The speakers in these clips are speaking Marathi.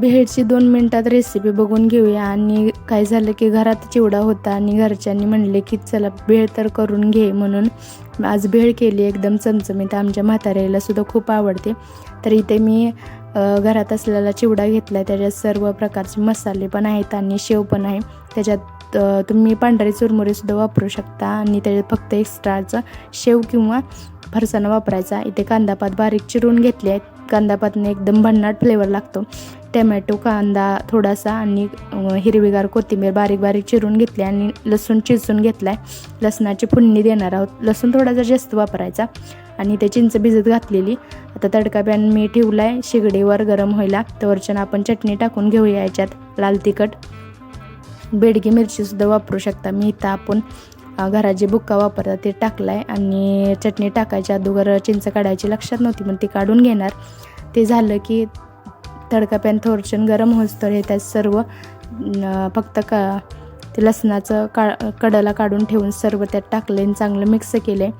भेळची दोन मिनटात रेसिपी बघून घेऊया. आणि काय झालं की घरात चिवडा होता आणि घरच्यांनी म्हणले की चला भेळ तर करून घे. म्हणून आज भेळ केली एकदम चमचमीत. आमच्या म्हाताऱ्याला सुद्धा खूप आवडते. तर इथे मी घरात असलेला चिवडा घेतला आहे त्याच्यात सर्व प्रकारचे मसाले पण आहेत आणि शेव पण आहे. त्याच्यात तुम्ही पांढरे चुरमुरेसुद्धा वापरू शकता. आणि त्याच्यात फक्त एक्स्ट्राचं शेव किंवा फरसाणा वापरायचा. इथे कांदापात बारीक चिरून घेतले आहेत. कांदापातने एकदम भन्नाट फ्लेवर लागतो. टमॅटो कांदा थोडासा आणि हिरवीगार कोथिंबीर बारीक बारीक चिरून घेतली आणि लसूण चिचून घेतला आहे लसणाची फुडणी देणार आहोत. लसूण थोडासा जास्त वापरायचा आणि ते चिंच भिजत घातलेली. आता तडका पॅन मी ठेवला आहे शिगडीवर गरम व्हायला त्यावरच्यानं आपण चटणी टाकून घेऊया याच्यात. लाल तिखट. बेडगी मिरचीसुद्धा वापरू शकता. मी इथं आपण घरात जे बुक्का वापरतात ते टाकलं आहे आणि चटणी टाकायची अगोदर चिंच काढायची लक्षात नव्हती पण ती काढून घेणार. ते झालं की तडका पॅन थोडशन गरम होस तर हे त्यात सर्व फक्त का ते लसणाचं का कडला काढून ठेवून सर्व त्यात टाकले आणि चांगलं मिक्स केले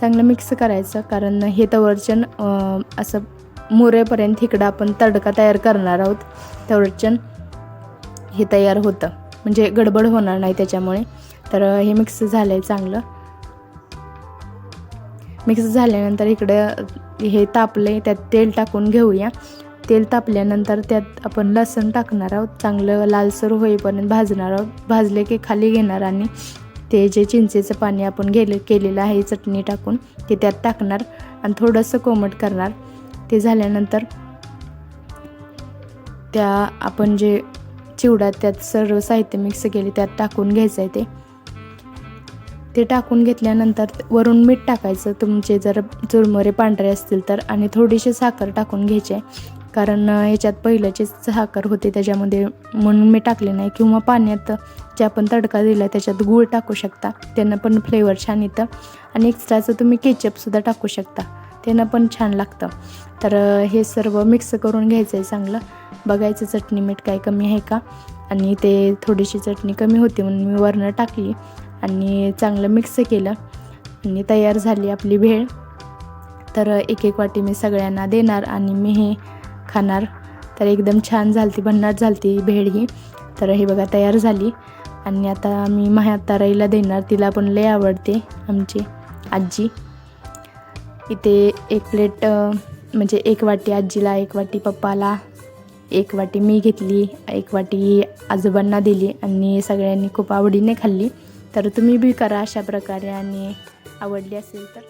चांगलं मिक्स करायचं कारण हे तवरचन असं मुरेपर्यंत इकडं आपण तडका तयार करणार आहोत. तवरचन हे तयार होतं. म्हणजे गडबड होणार नाही त्याच्यामुळे. तर हे मिक्स झालं आहे चांगलं. मिक्स झाल्यानंतर इकडं हे तापले त्यात तेल टाकून घेऊया. तेल तापल्यानंतर त्यात आपण लसण टाकणार आहोत. चांगलं लालसर होईपर्यंत भाजणार आहोत. भाजले की खाली घेणार आणि ते जे चिंचेचं पाणी आपण गेले केलेलं आहे चटणी टाकून ते त्यात टाकणार आणि थोडंसं कोमट करणार. ते झाल्यानंतर त्या आपण जे चिवडा त्यात सर्व साहित्य मिक्स केले त्यात टाकून घ्यायचं आहे ते. ते टाकून घेतल्यानंतर वरून मीठ टाकायचं. तुमचे जर चुरमुरे पांढरे असतील तर आणि थोडीशी साखर टाकून घ्यायची. आहे कारण ह्याच्यात पहिल्याचीच साखर होते त्याच्यामध्ये म्हणून मी टाकले नाही. किंवा पाण्यात जे आपण तडका दिला त्याच्यात गूळ टाकू शकता. त्यांना पण फ्लेवर छान येतं. आणि एक्स्ट्राचं तुम्ही केचपसुद्धा टाकू शकता. त्यानं पण छान लागतं. तर हे सर्व मिक्स करून घ्यायचं आहे चांगलं. बघायचं चटणी मीठ काय कमी आहे का? आणि ते थोडीशी चटणी कमी होती म्हणून मी वरनं टाकली. आणि चांगलं मिक्स केलं. आणि तयार झाली आपली भेळ. तर एक एक वाटी मी सगळ्यांना देणार आणि मी हे खाणार. तर एकदम छान झालती भन्नाट झालती भेळ ही. तर हे बघा तयार झाली. आणि आता मी म्हाताराईला देणार तिला पण लय आवडते आमची आजी. इथे एक प्लेट म्हणजे एक वाटी आजीला एक वाटी पप्पाला एक वाटी मी घेतली एक वाटी आजोबांना दिली आणि सगळ्यांनी खूप आवडीने खाल्ली. तर तुम्ही बी करा अशा प्रकारे आणि आवडली असेल तर.